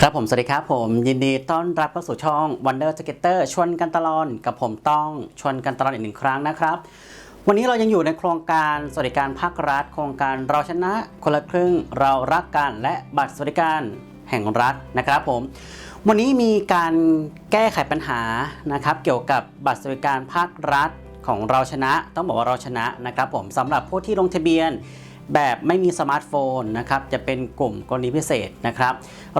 ครับผม สวัสดีครับผม ยินดีต้อนรับเข้าสู่ช่อง Wonder Skater ชวนกันตลอดกับผมต้องชวนกันตลอดอีกหนึ่งครั้งนะครับ วันนี้เรายังอยู่ในโครงการสวัสดิการภาครัฐ โครงการเราชนะคนละครึ่งเรารักกันและบัตรสวัสดิการแห่งรัฐนะครับผม วันนี้มีการแก้ไขปัญหานะครับ เกี่ยวกับบัตรสวัสดิการภาครัฐของเราชนะ ต้องบอกว่าเราชนะนะครับผมสำหรับผู้ที่ลงทะเบียน แบบไม่มีสมาร์ทโฟนนะครับจะเป็นกลุ่มกรณีพิเศษนะครับ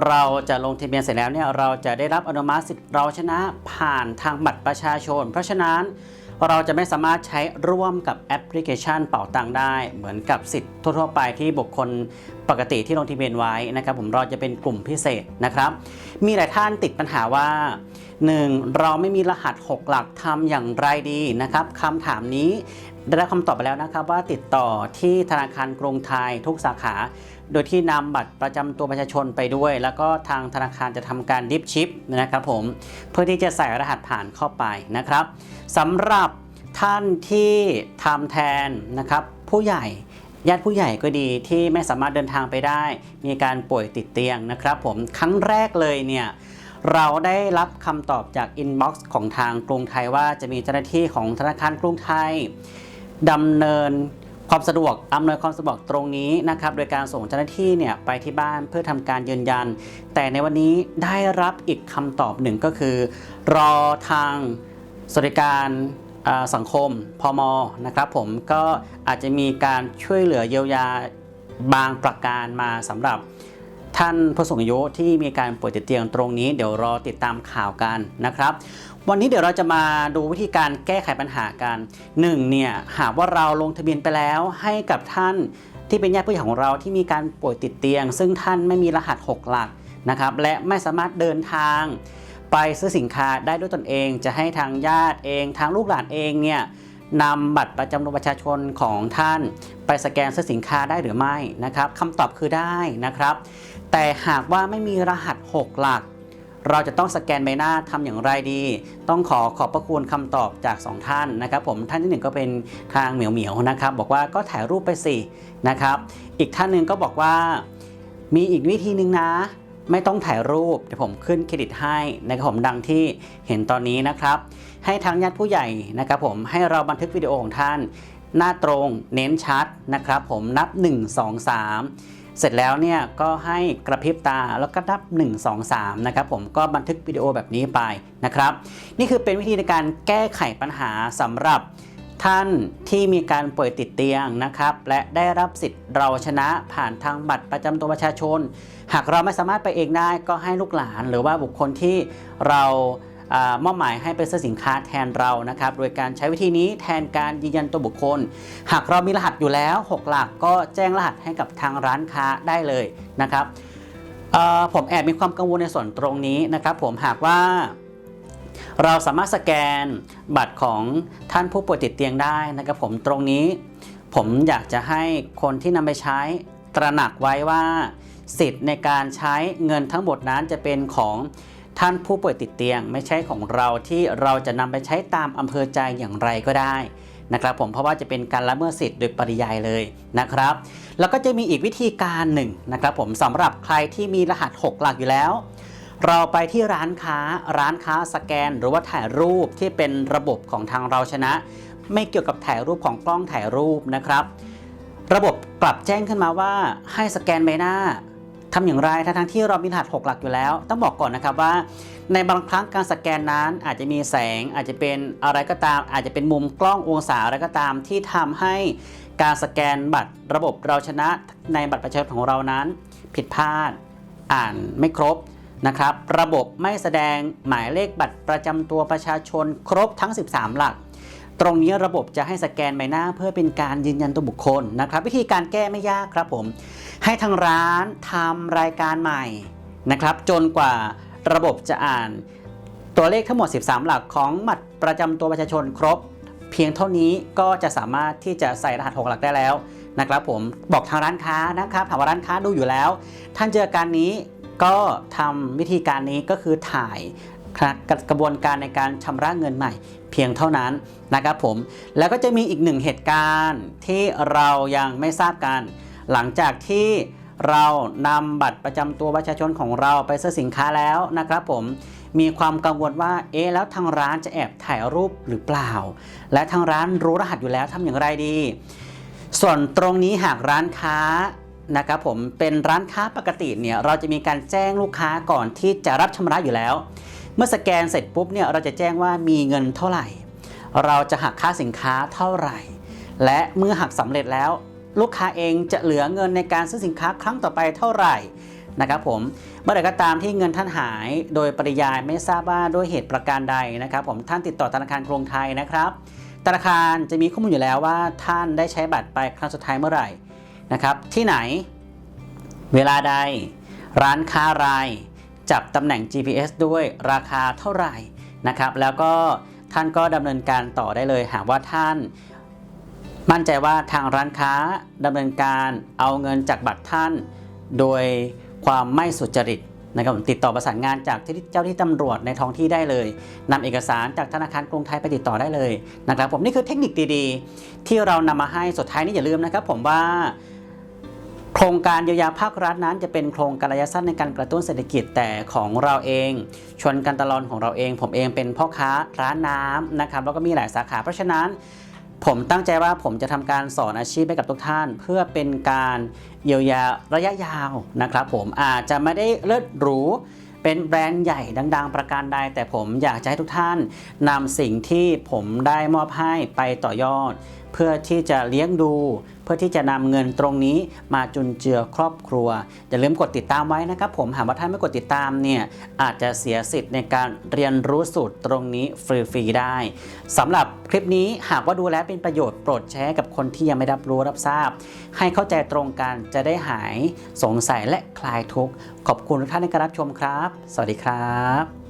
เราจะลงทะเบียนเสร็จแล้วเนี่ยเราจะได้รับอนุมัติสิทธิ์เราชนะผ่านทางบัตรประชาชน เพราะฉะนั้นเราจะไม่สามารถใช้ร่วมกับแอปพลิเคชันเป่าตังได้ เหมือนกับสิทธิ์ทั่ว ๆ ไปที่บุคคล ปกติที่ลงทะเบียนไว้นะครับ ผมเราจะเป็นกลุ่มพิเศษนะครับ มีหลายท่านติดปัญหาว่า 1. เราไม่มีรหัส 6 หลักทำอย่างไรดีนะครับคำถามนี้ได้รับคำตอบไปแล้วนะครับว่าติดต่อที่ธนาคารกรุงไทยทุกสาขา โดยที่นำบัตรประจำตัวประชาชนไปด้วย แล้วก็ทางธนาคารจะทำการดิฟชิปนะครับผมเพื่อที่จะใส่รหัสผ่านเข้าไปนะครับสำหรับท่านที่ทำแทนนะครับผู้ใหญ่ ญาติผู้ใหญ่ก็ดีที่ไม่สามารถเดินทางไปได้ มีการป่วยติดเตียงนะครับ ผมครั้งแรกเลยเนี่ยเราได้รับคำตอบจากอินบ็อกซ์ของทางกรุงไทยว่าจะมีเจ้าหน้าที่ของธนาคารกรุงไทยดำเนินความสะดวกอำนวยความสะดวกตรงนี้นะครับ โดยการส่งเจ้าหน้าที่เนี่ยไปที่บ้านเพื่อทำการยืนยัน แต่ในวันนี้ได้รับอีกคำตอบหนึ่งก็คือ รอทางสวัสดิการ สังคมพมนะครับผมก็อาจจะมีการช่วยเหลือเยียวยาบางประการมาสำหรับท่านผู้สูงอายุที่มีการป่วยติดเตียงตรงนี้ เดี๋ยวรอติดตามข่าวกันนะครับ วันนี้เดี๋ยวเราจะมาดูวิธีการแก้ไขปัญหากันหนึ่งเนี่ยหากว่าเราลงทะเบียนไปแล้วให้กับท่านที่เป็นญาติผู้ใหญ่ของเราที่มีการป่วยติดเตียง ซึ่งท่านไม่มีรหัส 6 หลักนะครับและไม่สามารถเดินทาง ไปซื้อสินค้าได้ด้วยตนเอง จะให้ทางญาติเอง ทางลูกหลานเองเนี่ยนำบัตรประจำตัวประชาชนของท่าน ไปสแกนซื้อสินค้าได้หรือไม่นะครับคำตอบคือได้นะครับ แต่หากว่าไม่มีรหัส 6 หลัก เราจะต้องสแกนใบหน้าทำอย่างไรดี ต้องขอขอบพระคุณคำตอบจาก 2 ท่านนะครับ ผมท่านที่หนึ่งก็เป็นทางเหมียวเหมียวๆนะครับ บอกว่าก็ถ่ายรูปไปสินะครับ อีกท่านหนึ่งก็บอกว่า มีอีกวิธีหนึ่งนะ ไม่ต้องถ่ายรูปเดี๋ยวผมขึ้นเครดิตให้นะครับผมดังที่เห็นตอนนี้นะครับ ให้ทางญาติผู้ใหญ่นะครับผมให้เราบันทึกวิดีโอของท่าน หน้าตรงเน้นชัดนะครับ ผมนับ 1 2 3 เสร็จแล้วเนี่ยก็ให้กระพริบตาแล้วก็นับ 1 2 3นะครับผมก็บันทึกวิดีโอแบบนี้ไปนะครับ นี่คือเป็นวิธีในการแก้ไขปัญหาสำหรับ ท่านที่มีการป่วยติดเตียงนะครับ และได้รับสิทธิ์เราชนะผ่านทางบัตรประจำตัวประชาชน หากเราไม่สามารถไปเองได้ก็ให้ลูกหลาน หรือว่าบุคคลที่เรามอบหมายให้ไปซื้อสินค้าแทนเรานะครับ โดยการใช้วิธีนี้แทนการยืนยันตัวบุคคล หากเรามีรหัสอยู่แล้ว 6 หลักก็แจ้งรหัสให้กับทางร้านค้าได้เลยนะครับผมแอบมีความกังวลในส่วนตรงนี้นะครับ ผมหากว่า เราสามารถสแกนบัตรของท่านผู้ป่วยติดเตียงได้นะครับผมตรงนี้ ผมอยากจะให้คนที่นำไปใช้ตระหนักไว้ว่า สิทธิ์ในการใช้เงินทั้งหมดนั้นจะเป็นของท่านผู้ป่วยติดเตียง ไม่ใช่ของเราที่เราจะนำไปใช้ตามอำเภอใจอย่างไรก็ได้นะครับผมเพราะว่าจะเป็นการละเมิดสิทธิ์โดยปริยายเลยนะครับ แล้วก็จะมีอีกวิธีการหนึ่งนะครับผมสำหรับใครที่มีรหัส 6 หลักอยู่แล้ว เราไปที่ร้านค้าร้านค้าสแกน หรือว่าถ่ายรูปที่เป็นระบบของทางเราชนะ ไม่เกี่ยวกับถ่ายรูปของกล้องถ่ายรูปนะครับ ระบบกลับแจ้งขึ้นมาว่าให้สแกนใบหน้าทำอย่างไรทั้งที่เรามีรหัส6หลักอยู่แล้ว ต้องบอกก่อนนะครับว่า ในบางครั้งการสแกนนั้นอาจจะมีแสง อาจจะเป็นอะไรก็ตาม อาจจะเป็นมุมกล้ององศาอะไรก็ตามที่ทำให้การสแกนบัตรระบบเราชนะในบัตรประชาชนของเรานั้น ผิดพลาด อ่านไม่ครบ นะครับ ระบบไม่แสดงหมายเลขบัตรประจำตัวประชาชนครบทั้ง 13 หลัก ตรงนี้ระบบจะให้สแกนใบหน้าเพื่อเป็นการยืนยันตัวบุคคลนะครับ วิธีการแก้ไม่ยากครับผม ให้ทางร้านทำรายการใหม่นะครับ จนกว่าระบบจะอ่านตัวเลขทั้งหมด 13 หลักของบัตรประจำตัวประชาชนครบ เพียงเท่านี้ก็จะสามารถที่จะใส่รหัส 6 หลักได้แล้วนะครับผมบอกทางร้านค้านะครับถามว่าร้านค้าดูอยู่แล้ว ท่านเจอการนี้ ก็ทำวิธีการนี้ก็คือถ่ายกระบวนการในการชำระเงินใหม่ เพียงเท่านั้นนะครับผม แล้วก็จะมีอีกหนึ่งเหตุการณ์ที่เรายังไม่ทราบกัน หลังจากที่เรานำบัตรประจำตัวประชาชนของเราไปซื้อสินค้าแล้วนะครับผมมีความกังวลว่า เอ๊ะ แล้วทางร้านจะแอบถ่ายรูปหรือเปล่า และทางร้านรู้รหัสอยู่แล้วทำอย่างไรดี ส่วนตรงนี้หากร้านค้า นะครับผมเป็นร้านค้าปกติเนี่ยเราจะมีการแจ้งลูกค้าก่อนที่จะรับชำระอยู่แล้ว เมื่อสแกนเสร็จปุ๊บเนี่ยเราจะแจ้งว่ามีเงินเท่าไหร่ เราจะหักค่าสินค้าเท่าไหร่ และเมื่อหักสำเร็จแล้ว ลูกค้าเองจะเหลือเงินในการซื้อสินค้าครั้งต่อไปเท่าไหร่นะครับผมเมื่อใดก็ตามที่เงินท่านหายโดยปริยายไม่ทราบว่าด้วยเหตุประการใดนะครับ ผมท่านติดต่อธนาคารกรุงไทยนะครับธนาคารจะมีข้อมูลอยู่แล้วว่าท่านได้ใช้บัตรไปครั้งสุดท้ายเมื่อไหร่ นะครับ ที่ไหน เวลาใด ร้านค้าราย จับตำแหน่ง GPS ด้วยราคาเท่าไหร่นะครับ แล้วก็ท่านก็ดำเนินการต่อได้เลย หากว่าท่าน มั่นใจว่าทางร้านค้าดำเนินการเอาเงินจากบัตรท่าน โดยความไม่สุจริตนะครับผมติดต่อประสานงานจากที่เจ้าที่ตำรวจในท้องที่ได้เลยนำเอกสารจากธนาคารกรุงไทยไปติดต่อได้เลยนะครับผมนี่คือเทคนิคดีๆ ที่เรานำมาให้สุดท้ายนี้อย่าลืมนะครับผมว่า โครงการเยียวยาภาครัฐนั้นจะเป็นโครงการระยะสั้นในการกระตุ้นเศรษฐกิจแต่ของเราเอง ชวนกันตลอดของเราเอง ผมเองเป็นพ่อค้าร้านน้ำนะครับแล้วก็มีหลายสาขา เพราะฉะนั้นผมตั้งใจว่าผมจะทำการสอนอาชีพให้กับทุกท่าน เพื่อเป็นการเยียวยาระยะยาวนะครับ ผมอาจจะไม่ได้เลิศหรูเป็นแบรนด์ใหญ่ดัง ๆ ประการใด แต่ผมอยากจะให้ทุกท่านนำสิ่งที่ผมได้มอบให้ไปต่อยอดเพื่อที่จะเลี้ยงดู เพื่อที่จะนำเงินตรงนี้มาจุนเจือครอบครัว อย่าลืมกดติดตามไว้นะครับ ผมหากว่าท่านไม่กดติดตามเนี่ยอาจจะเสียสิทธิ์ในการเรียนรู้สูตรตรงนี้ฟรีๆได้สำหรับคลิปนี้หากว่าดูแล้วเป็นประโยชน์โปรดแชร์กับคนที่ยังไม่รับรู้รับทราบ ให้เข้าใจตรงกันจะได้หายสงสัยและคลายทุกข์ขอบคุณทุกท่านในการรับชมครับ สวัสดีครับ